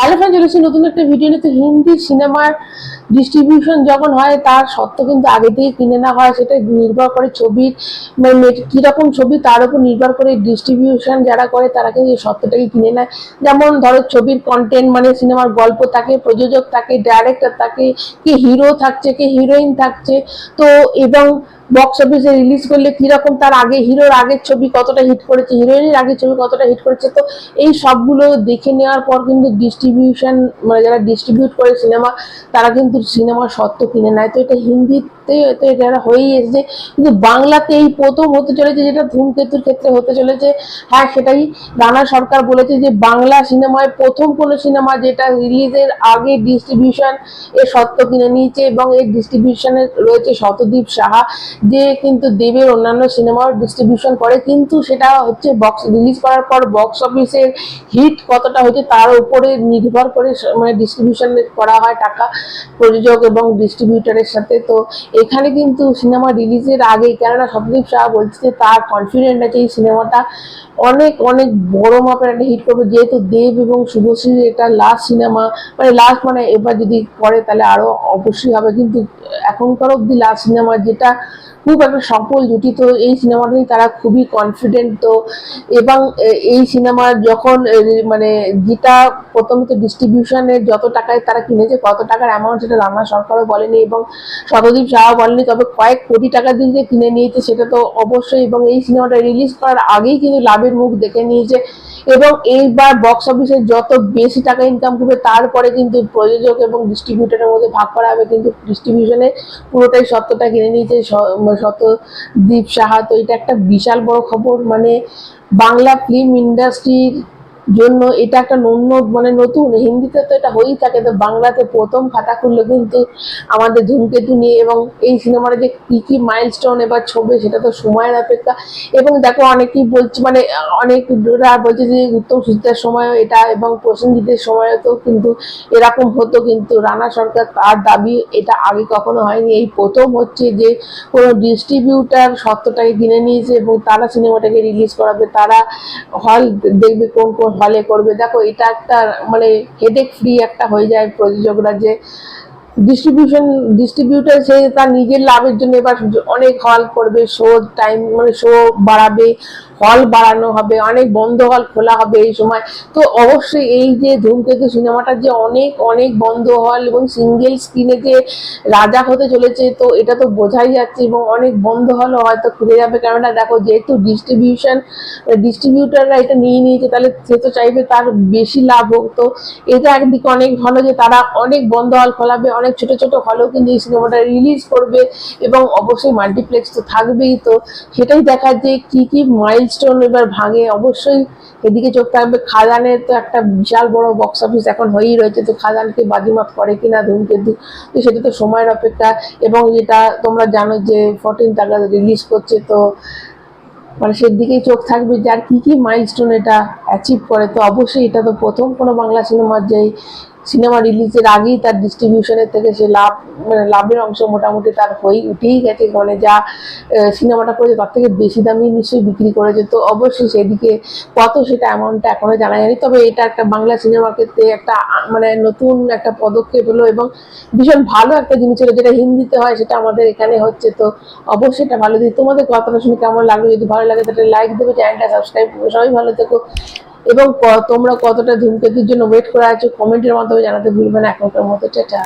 Hello friend নতুন একটা video নিতে হিন্দি সিনেমার ডিস্ট্রিবিউশন যখন হয়, তার সত্ত্ব কিন্তু আগে থেকে কিনে না হয়। সেটা নির্ভর করে ছবির মানে কীরকম ছবি, তার উপর নির্ভর করে ডিস্ট্রিবিউশন যারা করে, তারা কিন্তু এই সত্ত্বটাকে কিনে নেয়। যেমন ধরো ছবির কন্টেন্ট মানে সিনেমার গল্প থাকে, প্রযোজক থাকে ডাইরেক্টর থাকে, কে হিরো থাকছে, কে হিরোইন থাকছে। তো এবং বক্স অফিসে রিলিজ করলে কীরকম তার আগে হিরোর আগের ছবি কতটা হিট করেছে, হিরোইনের আগের ছবি কতটা হিট করেছে, তো এই সবগুলো দেখে নেওয়ার পর কিন্তু ডিস্ট্রিবিউশন মানে যারা ডিস্ট্রিবিউট করে সিনেমা তারা কিন্তু সিনেমার সত্ত্ব কিনে নেয়। তো এটা হিন্দিতে তো এটা হয়েই এসেছে, কিন্তু বাংলাতে এই প্রথম হতে চলেছে যেটা ধূমকেতুর ক্ষেত্রে হতে চলেছে। হ্যাঁ সেটাই। রানা সরকার বলেছে যে বাংলা সিনেমায় প্রথম কোনো সিনেমা যেটা রিলিজের আগে ডিস্ট্রিবিউশন এর সত্ত্ব কিনে নিয়েছে এবং এর ডিস্ট্রিবিউশনে রয়েছে শতদীপ সাহা, যে কিন্তু দেবের অন্যান্য সিনেমাও ডিস্ট্রিবিউশন করে, কিন্তু সেটা হচ্ছে বক্স রিলিজ করার পর বক্স অফিসের হিট কতটা হয়েছে তার উপরে নির্ভর করে মানে ডিস্ট্রিবিউশন করা হয় টাকা প্রযোজক এবং ডিস্ট্রিবিউটারের সাথে। তো এখানে কিন্তু সিনেমা রিলিজের আগে কেননা শতদীপ সাহা বলছে যে তার কনফিডেন্ট আছে এই সিনেমাটা অনেক অনেক বড় মাপের একটা হিট করবে। যেহেতু দেব এবং শুভশ্রী এটা লাস্ট সিনেমা মানে লাস্ট মানে এবার যদি করে তাহলে আরও অবশ্যই হবে। কিন্তু এখনকার অব্দি লাস্ট সিনেমা যেটা খুব একটা সফল জুটি, তো এই সিনেমাটা নিয়ে তারা খুবই কনফিডেন্ট তো এবং এই সিনেমা যখন মানে যেটা প্রথমে তো ডিস্ট্রিবিউশনের যত টাকায় তারা কিনেছে, কত টাকার অ্যামাউন্ট সেটা রান্না সরকারও বলেনি এবং শতদীপ সাহা বলেনি, তবে কয়েক কোটি টাকা দিয়ে যে কিনে নিয়েছে সেটা তো অবশ্যই, এবং এই সিনেমাটা রিলিজ করার আগেই কিন্তু লাভের মুখ দেখে নিয়েছে। এবং এইবার বক্স অফিসে যত বেশি টাকা ইনকাম করবে, তারপরে কিন্তু প্রযোজক এবং ডিস্ট্রিবিউটরের মধ্যে ভাগ করা হবে, কিন্তু ডিস্ট্রিবিউশনে পুরোটাই সত্যটা কিনে নিয়েছে, স- শতদীপ সাহা। তো এটা একটা বিশাল বড় খবর মানে বাংলা ফিল্ম ইন্ডাস্ট্রির জন্য এটা একটা অন্য মানে নতুন, হিন্দিতে তো এটা হয়েই থাকে, তো বাংলাতে প্রথম খাতা খুললো কিন্তু আমাদের ধূমকেতু নিয়ে, এবং এই সিনেমাটা যে কি কি মাইলস্টোন এবার ছবি সেটা তো সময়ের অপেক্ষা। এবং দেখো অনেকেই বলছে মানে অনেক বলছে যে উত্তম সুচিতার সময়ও এটা, এবং প্রসেনজিতের সময়ও তো কিন্তু এরকম হতো, কিন্তু রানা সরকার তার দাবি এটা আগে কখনো হয়নি। এই প্রথম হচ্ছে যে কোনো ডিস্ট্রিবিউটার সত্যটাকে কিনে নিয়েছে, এবং তারা সিনেমাটাকে রিলিজ করাবে, তারা হল দেখবে কোন কোন হলে করবে। দেখো এটা একটা মানে হেডেক ফ্রি একটা হয়ে যায় প্রযোজকরা যে ডিস্ট্রিবিউশন ডিস্ট্রিবিউটার সে তার নিজের লাভের জন্য এবার অনেক হল করবে শো টাইম মানে শো বাড়াবে হল বাড়ানো হবে, অনেক বন্ধ হল খোলা হবে এই সময়। তো অবশ্যই এই যে ধূমকেতু সিনেমাটা যে অনেক অনেক বন্ধ হল এবং সিঙ্গেল স্ক্রিনে যে রাজা হতে চলেছে, তো এটা তো বোঝাই যাচ্ছে এবং অনেক বন্ধ হলও হয়তো খুলে যাবে। কেননা দেখো, যেহেতু ডিস্ট্রিবিউশন ডিস্ট্রিবিউটাররা এটা নিয়ে নিয়েছে, তাহলে সে তো চাইবে তার বেশি লাভ হোক। তো এটা একদিকে অনেক ভালো যে তারা অনেক বন্ধ হল খোলাবে, অনেক ছোট ছোট হলেও কিন্তু এই সিনেমাটা রিলিজ করবে এবং অবশ্যই মাল্টিপ্লেক্স তো থাকবেই। তো সেটাই দেখা যে কি কি মাইলস্টোন এবার ভাঙে, অবশ্যই এদিকে চোখ থাকবে। খাদানের তো একটা বিশাল বড় বক্স অফিস এখন হয়েই রয়েছে। তো খাদানকে বাজিমাত করে কিনা ধূমকেতু তো সেটা তো সময়ের অপেক্ষা। এবং এটা তোমরা জানো যে ফোরটিন টাকা রিলিজ করছে, তো মানে সেদিকেই চোখ থাকবে যে আর কি কি মাইলস্টোন এটা অ্যাচিভ করে। তো অবশ্যই এটা তো প্রথম কোনো বাংলা সিনেমার যে সিনেমা রিলিজের আগেই তার ডিস্ট্রিবিউশনের থেকে সে লাভ মানে লাভের অংশ মোটামুটি তার হয়েই উঠেই গেছে। মানে যা সিনেমাটা করেছে তার থেকে বেশি দামি নিশ্চয়ই বিক্রি করেছে। তো অবশ্যই সেদিকে কত সেটা অ্যামাউন্টটা এখনও জানা যায়নি। তবে এটা একটা বাংলা সিনেমার ক্ষেত্রে একটা মানে নতুন একটা পদক্ষেপ হলো এবং ভীষণ ভালো একটা জিনিস হলো যেটা হিন্দিতে হয়, সেটা আমাদের এখানে হচ্ছে। তো অবশ্যই এটা ভালো দিই তোমাদের কথাটা শুনে কেমন লাগল? যদি ভালো লাগে তাহলে লাইক দেবে, চ্যানেলটা সাবস্ক্রাইব সবাই ভালো থেকো। এবং তোমরা কতটা ধূমকেতুর জন্য ওয়েট করে আছো কমেন্টের মাধ্যমে জানাতে ভুলবে না এখনকার মতো, টাটা।